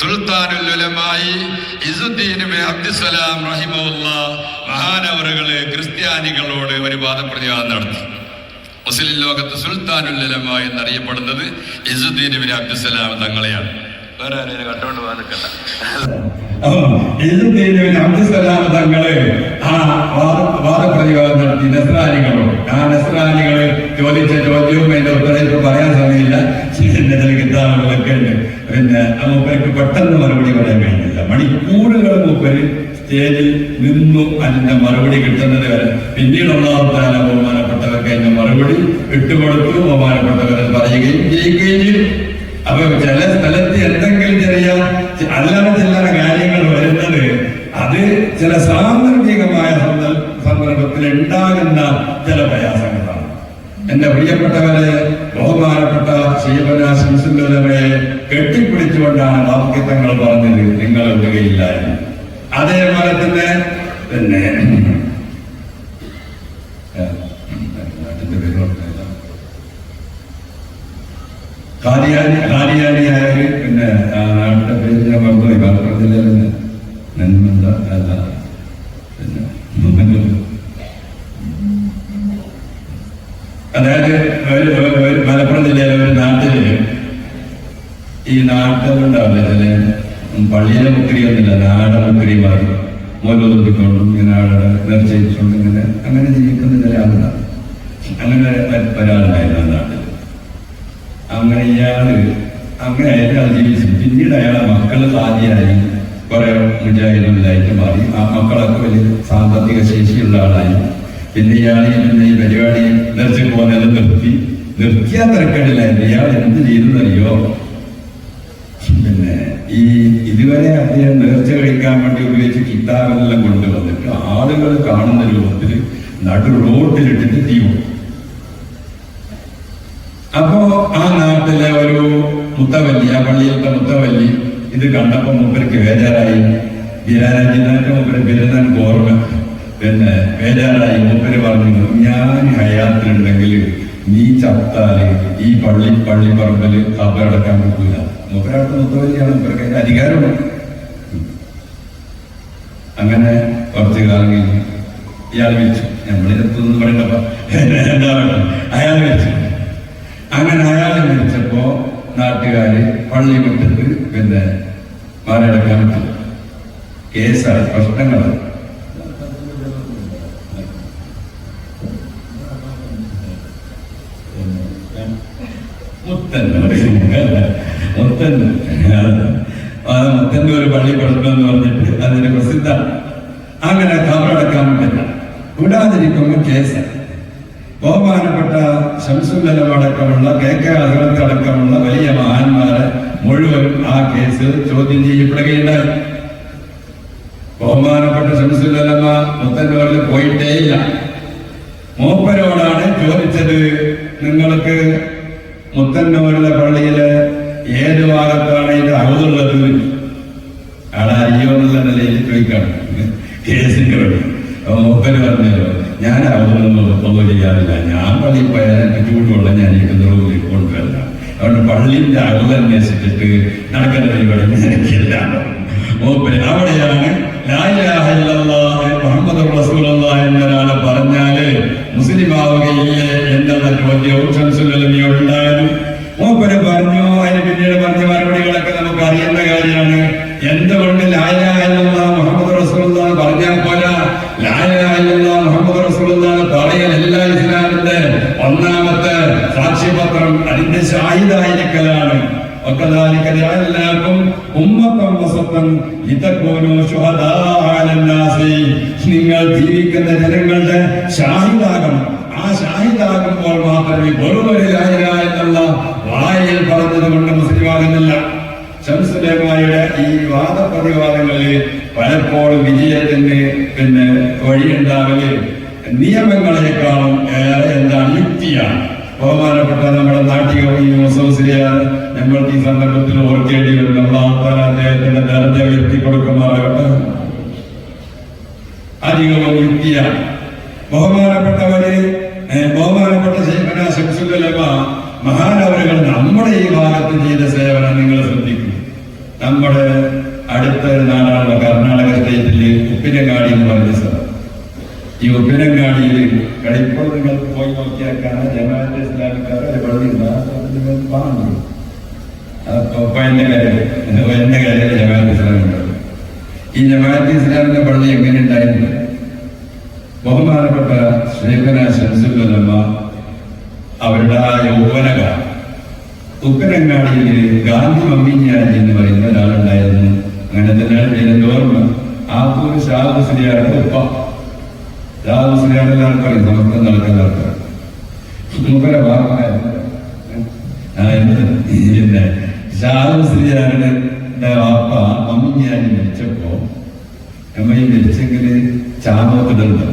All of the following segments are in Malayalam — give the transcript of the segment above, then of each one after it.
സുൽത്താനുൽ ഇസുദ്ദീനുമെ അബ്ദുസലാം റഹിമുല്ല മഹാനവറുകൾ ക്രിസ്ത്യാനികളോട് ഒരു വാദപ്രതിവാദം നടത്തി. മുസ്ലിം ലോകത്ത് സുൽത്താനുൽ ഉലമ എന്നറിയപ്പെടുന്നത് ഇസുദ്ദീനുമെ അബ്ദുസലാം തങ്ങളെയാണ്. വേറെ ആരെയും കണ്ടുകൊണ്ട് പോകാൻ നിൽക്കണ്ട. അബ്ദുസലാം തങ്ങൾ ആ വാദ- വാദപ്രതിവാദം നടത്തി നസ്രാനികളോട് ആ നസ്രാനികൾ ചോദിച്ച ചോദ്യവും അതിന്റെ ഉത്തരം ഇപ്പൊ പറയാൻ സമയമില്ല എന്റെ ചില കിതാബുകളൊക്കെ ഉണ്ട് പിന്നെ ആ മൂപ്പർക്ക് പെട്ടെന്ന് മറുപടി പറയാൻ കഴിഞ്ഞില്ല മണിക്കൂറുകൾ മൂപ്പര് സ്റ്റേജിൽ നിന്നു അതിന്റെ മറുപടി കിട്ടുന്നത് വരെ പിന്നീടുള്ള അവതാര ബഹുമാനപ്പെട്ടവർക്ക് അതിന്റെ മറുപടി ഇട്ടുകൊടുത്തു ബഹുമാനപ്പെട്ടവർ ചെയ്യുകയും അപ്പൊ ചില സ്ഥലത്ത് എന്തെങ്കിലും ചെറിയ അല്ലറ ചില്ലറ കാര്യങ്ങൾ വരുന്നത് അത് ചില സാന്ദർഭികമായ സന്ദ- സന്ദർഭത്തിൽ ഉണ്ടാകുന്ന ചില പ്രയാസങ്ങളാണ്. എന്റെ പ്രിയപ്പെട്ടവരെ ബഹുമാനപ്പെട്ട ശ്രീപന ശംസുല്ലമയെ കെട്ടിപ്പിടിച്ചുകൊണ്ടാണ് വാക്യത്വങ്ങൾ പറഞ്ഞത് നിങ്ങൾ വിടുകയില്ല എന്ന് അതേപോലെ തന്നെ പിന്നെ കാരിയാനി കാരിയാനിയായ പിന്നെ നാട്ടിലെ പേര് ഞാൻ മറന്നുപോയി. മലപ്പുറം ജില്ലയിൽ നിന്ന് നെന്മന്ത പിന്നെ. അതായത് മലപ്പുറം ജില്ലയിലെ ഒരു ഈ നാട്ടിലുണ്ടാവില്ല ചില പള്ളിയിലെ മുക്കരിയൊന്നുമില്ല നാടൻ മുക്കരിമാർ മോലോദിക്കൊണ്ടും ഇങ്ങനെ ആളുടെ നിർച്ചയിച്ചുകൊണ്ടും ഇങ്ങനെ അങ്ങനെ ജീവിക്കുന്ന ചില ആളുകളാണ്. അങ്ങനെ ഒരാളുണ്ടായിരുന്നു നാട്ടിൽ. അങ്ങനെ ഇയാൾ അങ്ങനെ അയാൾ ജീവിച്ചു പിന്നീട് അയാളെ മക്കൾ സാധ്യയായി കുറെ മുജാഹിദുകളിലായിട്ട് മാറി. ആ മക്കളൊക്കെ വലിയ സാമ്പത്തിക ശേഷിയുള്ള ആളായി. പിന്നെ ഇയാൾ പിന്നെ ഈ പരിപാടി നിർത്തി പോകുന്നത് നിർത്തി. നിർത്തിയാ തിരക്കേടില്ലായിരുന്നു ഇയാൾ എന്ത് ചെയ്തെന്നറിയോ? പിന്നെ ഈ ഇതുവരെ അദ്ദേഹം നേർച്ച കഴിക്കാൻ വേണ്ടി ഉപയോഗിച്ച കിതാബെല്ലാം കൊണ്ടുവന്നിട്ട് ആളുകൾ കാണുന്ന രൂപത്തിൽ നടു റോഡിലിട്ടിട്ട് തീ കൊടുത്തു അപ്പോ ആ നാട്ടിലെ ഒരു മുത്തവല്ലി ആ പള്ളിയിലത്തെ മുത്തവല്ലി ഇത് കണ്ടപ്പോ മൂപ്പർക്ക് വേജാറായി ബിരാജിനായിട്ട് മൂപ്പര് പെരുന്നാൻ ഓർമ്മ. പിന്നെ വേജാറായി മൂപ്പര് പറഞ്ഞു ഞാൻ ഹയാത്തിലുണ്ടെങ്കിൽ നീ ചത്താൽ ഈ പള്ളി പള്ളി പള്ളിപ്പറമ്പിൽ കബറടക്കാൻ പറ്റൂല മൂപ്പരടുത്ത് മുത്തവല്ലിയാണ് മൂപ്പർക്ക് അതിന്റെ അധികാരമുണ്ട് അങ്ങനെ കുറച്ചു കാലം കഴിഞ്ഞ് ഇയാൾ വിളിച്ചു. നമ്മളിടത്തൊന്നും പറയണ്ടപ്പ. എന്താ പറയുക അയാൾ വിളിച്ചു. അങ്ങനെ അയാൾ വിളിച്ചപ്പോ നാട്ടുകാര് പള്ളി വിട്ടിട്ട് പിന്നെ പറ്റും കേസാണ് പ്രശ്നങ്ങളാണ് മുത്തൻ ആ മുത്തന്റെ ഒരു പള്ളി പഠിക്കണമെന്ന് പറഞ്ഞിട്ട് അതിന് പ്രസിദ്ധ അങ്ങനെ കവറടക്കാൻ പറ്റില്ല വിടാതിരിക്കുമ്പോൾ കേസ് ബഹുമാനപ്പെട്ട ശംസുല്ലമടക്കമുള്ള കെ കെ അസറത്ത് വലിയ മഹാന്മാരെ മുഴുവൻ ആ കേസ് ചോദ്യം ചെയ്യപ്പെടുകയുണ്ടായി ബഹുമാനപ്പെട്ട ശംസുല്ലമ മുത്തന്നൂരിൽ പോയിട്ടേയില്ല. മൂപ്പരോടാണ് ചോദിച്ചത് നിങ്ങൾക്ക് മുത്തന്നൂരിലെ പള്ളിയിലെ ഏത് ഭാഗത്താണ് ഇത് അറുതുള്ളത് ആളെ അറിയോ എന്നുള്ള നിലയിൽ ചോദിക്കണം. കേസിന്റെ മൂപ്പര് പറഞ്ഞു ഞാൻ അറുതൊന്നും ഒന്നും ചെയ്യാറില്ല. ഞാൻ പള്ളിയിൽ പോയാൽ എനിക്ക് ചൂടുവെള്ളം ഞാൻ ഇരിക്കുന്ന റൂമിൽ കൊണ്ടുവരില്ല അതുകൊണ്ട് പള്ളിന്റെ അറുത് അന്വേഷിച്ചിട്ട് നടക്കുന്ന പരിപാടി എനിക്കില്ല. മൂപ്പര് അവിടെയാണ് ലാ ഒരു എന്നുള്ള വായിൽ പറഞ്ഞത് കൊണ്ട് മുസ്ലിമാകുന്നില്ല. ശംസുലേമായുടെ ഈ വാദപ്രതിവാദങ്ങളിൽ പലപ്പോഴും വിജയത്തിന് പിന്നെ വഴിയുണ്ടാവുകയും നിയമങ്ങളെക്കാളും ഏറെ എന്താണ് യുക്തിയാണ്. ബഹുമാനപ്പെട്ട നമ്മുടെ നാട്ടിക ഈ ഞങ്ങൾക്ക് ഈ സന്ദർഭത്തിൽ ഓർക്കേണ്ടി വരും നമ്മൾ അദ്ദേഹത്തിന്റെ ദരജ ഉയർത്തി കൊടുക്കുമാറാകട്ടെ അധികവും യുക്തിയാണ്. ബഹുമാനപ്പെട്ടവര് ഏ, ബഹുമാനപ്പെട്ട ശൈഖന ശംസുലമ മഹാനവരുകൾ നമ്മുടെ ഈ ഭാഗത്ത് ചെയ്ത സേവനം നിങ്ങൾ ശ്രദ്ധിക്കും നമ്മുടെ അടുത്ത ഒരു നാടാണ് കർണാടക സ്റ്റേറ്റിൽ ഉപ്പിനങ്ങാടി എന്ന് പറയുന്ന സ്ഥലം. ഈ ഉപ്പിനങ്ങാടിയിൽ കളിപ്പോൾ നിങ്ങൾ പോയി നോക്കിയാൽ കാണാൻ ജമാഅത്ത് ഇസ്ലാമിക്കാർ ഒരു ആ സ്ഥലത്ത് കാണുന്നു. കാര്യം പയ്യന്റെ കാര്യം ഈ ജമാഅത്ത് ഇസ്ലാമിന്റെ പള്ളി എങ്ങനെ ഉണ്ടായിരുന്നു? ബഹുമാനപ്പെട്ട ശംസുലമ അവരുടെ ആ യൗവനകാലം ഉപ്പരങ്ങാടിയിൽ ഗാന്ധി മമ്മിഞ്ഞാജി എന്ന് പറയുന്ന ഒരാളുണ്ടായിരുന്നു. അങ്ങനെ ഇതിന്റെ ഓർമ്മ ആത്തൂർ ഷാഹു ശ്രീയാരുടെ ഉപ്പ ഷാഹു ശ്രീയാരുടെ എല്ലാവർക്കും അറിയാം നമുക്ക് നടക്കുന്ന ആൾക്കാർ മൂപ്പര എന്ത്? പിന്നെ ഷാഹു ശ്രീയാരുടെ വാപ്പ മമ്മിഞ്ഞാജി മരിച്ചപ്പോ നമ്മ ഈ മരിച്ചെങ്കിൽ ചാമോത്തിടുന്നു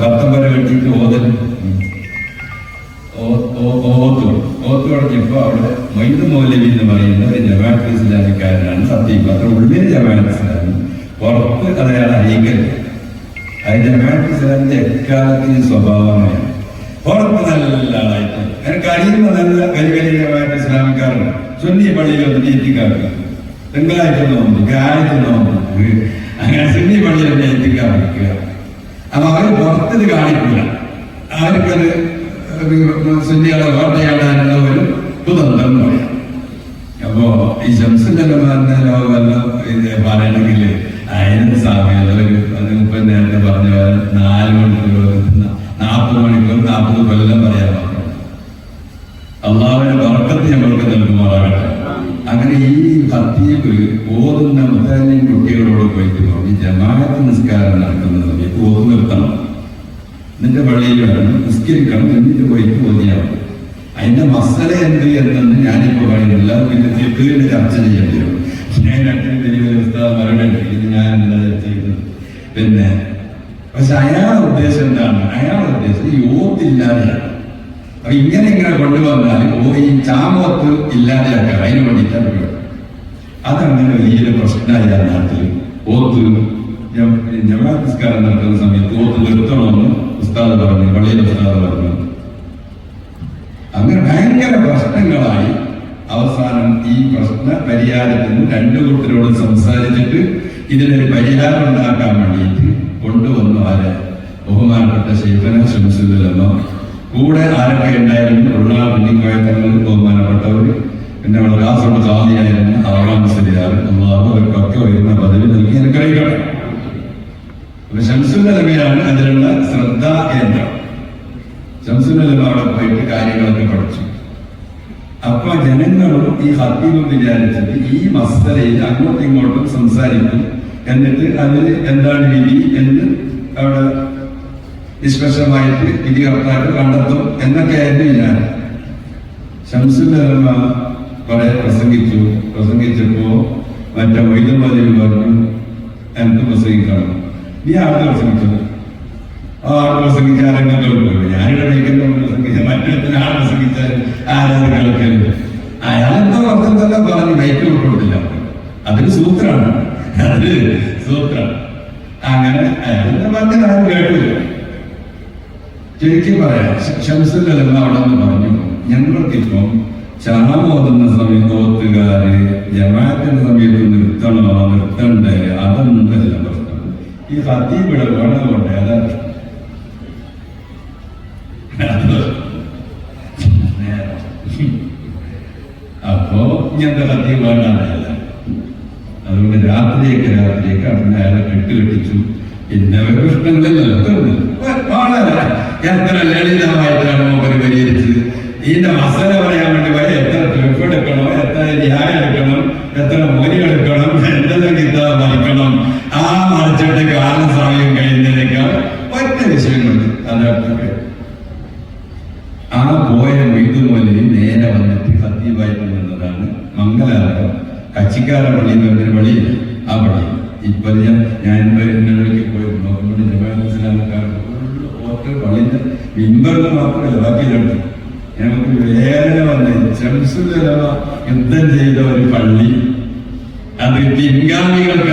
പത്തം വരെ വെട്ടിട്ട് ഓതൽ ഇസ്ലാമിന്റെ എക്കാലത്തെയും സ്വഭാവമാണ്. പുറത്ത് നല്ല എനിക്ക് അറിയുന്ന നല്ല വലിയ ഇസ്ലാമിക്കാരുണ്ട്. സുന്നി പള്ളിയിൽ ഒന്ന് എത്തിക്കാറുണ്ട് തിങ്കളാഴ്ച നോമ്പ് വ്യാഴാഴ്ച നോമ്പ്. അങ്ങനെ സുന്നി പള്ളിയിൽ ഒന്ന് എത്തിക്കാറിരിക്കുക അപ്പൊ അവർ പുറത്തത് കാണിക്കില്ല. അവർക്കത് സുന്നികളെ വാർത്തയാടാനുള്ള ഒരു കുതന്ത്രം പറയാം. അപ്പോ ഈ ശംസുല്ലമാരുടെ ലോകമെല്ലാം ഇത് പറയണമെങ്കിൽ അതിന് സമയം മുപ്പത് നേരത്തെ പറഞ്ഞ പോലെ നാല് മണിക്കൂർ നാൽപ്പത് മണിക്കൂർ നാൽപ്പത് കൊല്ലം പറയാൻ പറഞ്ഞു അള്ളാഹുവിന്റെ വർക്കത്ത് ഞങ്ങൾക്ക് നൽകുമാറാകട്ടെ. അങ്ങനെ ഈ ഹത്തീബ് ഓതുന്ന മുത്തലിൻ കുട്ടികളോട് പോയിട്ട് പറഞ്ഞു ജമാഅത്ത് നിസ്കാരം നടക്കുന്ന സമയത്ത് ഓതു നിർത്തണം. നിന്റെ പള്ളിയിൽ വരണം നിസ്കരിക്കണം എന്നിട്ട് പോയിട്ട് ഓതിയാൽ അതിന്റെ മസല എന്ത് എന്നത് ഞാനിപ്പോ പറയുന്നില്ല. പിന്നെ തിരുത്തിന്റെ ചർച്ച ചെയ്യേണ്ടി വരും. ഞാൻ രണ്ടിനും വലിയൊരു ഇത് ഞാൻ എന്താ പിന്നെ പക്ഷെ അയാളുടെ ഉദ്ദേശം എന്താണ്? അയാളുടെ ഉദ്ദേശം ഈ ഓത്തില്ലാതെയാണ് അപ്പൊ ഇങ്ങനെ ഇങ്ങനെ കൊണ്ടുവന്നാൽ ഓ ഈ ചാമോത്ത് ഇല്ലാതെയാക്കാം അതിന് വേണ്ടിയിട്ടാണ്. അതങ്ങനെ വലിയൊരു പ്രശ്നമായി ആ നാട്ടിൽ ഓത്ത് ജമാഅത്ത് നിസ്കാരം നടക്കുന്ന സമയത്ത് ഓത്ത് നിർത്തണമെന്ന് ഉസ്താദ് പറഞ്ഞു പള്ളിയിലെ ഉസ്താദ് പറഞ്ഞു. അങ്ങനെ ഭയങ്കര പ്രശ്നങ്ങളായി അവസാനം ഈ പ്രശ്ന പരിഹാരത്തിന് രണ്ടു കൂട്ടരോട് സംസാരിച്ചിട്ട് ഇതിനൊരു പരിഹാരം ഉണ്ടാക്കാൻ വേണ്ടിയിട്ട് കൊണ്ടുവന്നു ആരെ? ബഹുമാനപ്പെട്ട ശൈഫന ശംസുലമ കൂടെ ആരൊക്കെ ഉണ്ടായിരുന്നു? ഉള്ള കുഞ്ഞിക്കോയത്തങ്ങൾ ബഹുമാനപ്പെട്ടവർ പിന്നെ നമ്മുടെ കാസർഗോഡ് സ്വാമിയായിരുന്നു ആറാം ശരിയാർ അവർക്കൊക്കെ വരുന്ന പദവി നൽകി. എനിക്കറിയിക്കണം അപ്പൊ ശംസുലമയാണ് അതിനുള്ള ശ്രദ്ധാ കേന്ദ്രം. ശംസുലമ അവിടെ പോയിട്ട് കാര്യങ്ങളൊക്കെ പഠിച്ചു. അപ്പൊ ജനങ്ങളും ഈ ഹബീബ് വിചാരിച്ചിട്ട് ഈ മസ്തലയിൽ അങ്ങോട്ടും ഇങ്ങോട്ടും സംസാരിക്കും. എന്നിട്ട് അതിൽ എന്താണ് വിധി എന്ന് അവിടെ നിഷ്പക്ഷമായിട്ട് വിധികർത്താക്കൾ കണ്ടെത്തും എന്നൊക്കെയായിരുന്നു ഞാൻ ശംസുലമ കുറെ പ്രസംഗിച്ചു. പ്രസംഗിച്ചപ്പോ മറ്റേ വൈദ്യമതിൽ പറഞ്ഞു എനിക്ക് പ്രസംഗിക്കണം. നീ ആർക്ക് പ്രസംഗിച്ചു ആ ആൾ പ്രസംഗിച്ച ആരെങ്കിലും ഞാനിവിടെ വൈകുന്നേരം പ്രസംഗിച്ച മറ്റൊരുത്തിന് ആൾ പ്രസംഗിച്ചാൽ ആരാധന കേൾക്കരുത് അയാളെന്തോ അർത്ഥം തന്നെ പറഞ്ഞു വൈറ്റ് കൊടുത്തില്ല. അതൊരു സൂത്രമാണ് അത് സൂത്രം. അങ്ങനെ അയാളുടെ പറഞ്ഞ ആരും കേട്ടില്ല. ശരിക്കും പറയാം ഷംസുല്ലമ അവിടെ നിന്ന് പറഞ്ഞു ഞങ്ങൾക്കിപ്പം ചാമ ഓതുന്ന സമയത്ത് ഓത്തുകാര് ജമാഅത്തിന്റെ സമയത്ത് നിർത്തണോ? നിർത്തണ്ടേ? അതൊന്നുമല്ല പ്രശ്നം. ഈ ഹത്തീബിടെ വേണമെന്നുണ്ട് അതാ ഇങ്ങനത്തെ ഹത്തീബ് വേണ്ടാന്നല്ല അതുകൊണ്ട് രാത്രിയൊക്കെ രാത്രിയൊക്കെ അവിടെ അയാളെ കെട്ടുകെട്ടിച്ചു പിന്നെ തീർന്നു. വളരെ എത്ര ലളിതമായിട്ടാണ് കച്ചിക്കാര പള്ളി എന്ന് പറഞ്ഞൊരു പള്ളിയില്ല ആ പള്ളി ഇപ്പൊ ഞാൻ ഞാൻ പോയി ഇസ്ലാമക്കാർക്ക് ഒറ്റ പള്ളിന്റെ മിമ്പറിന് മാത്രമല്ല ബാക്കിയിലുണ്ട് നമുക്ക് വേദന വന്ന് ശംസുലമ യുദ്ധം ചെയ്ത ഒരു പള്ളി. അത് പിൻഗാമികൾക്ക്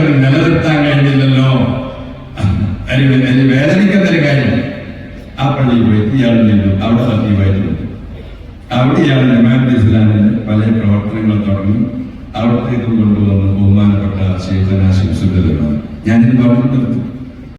ഭാഗത്തേക്ക്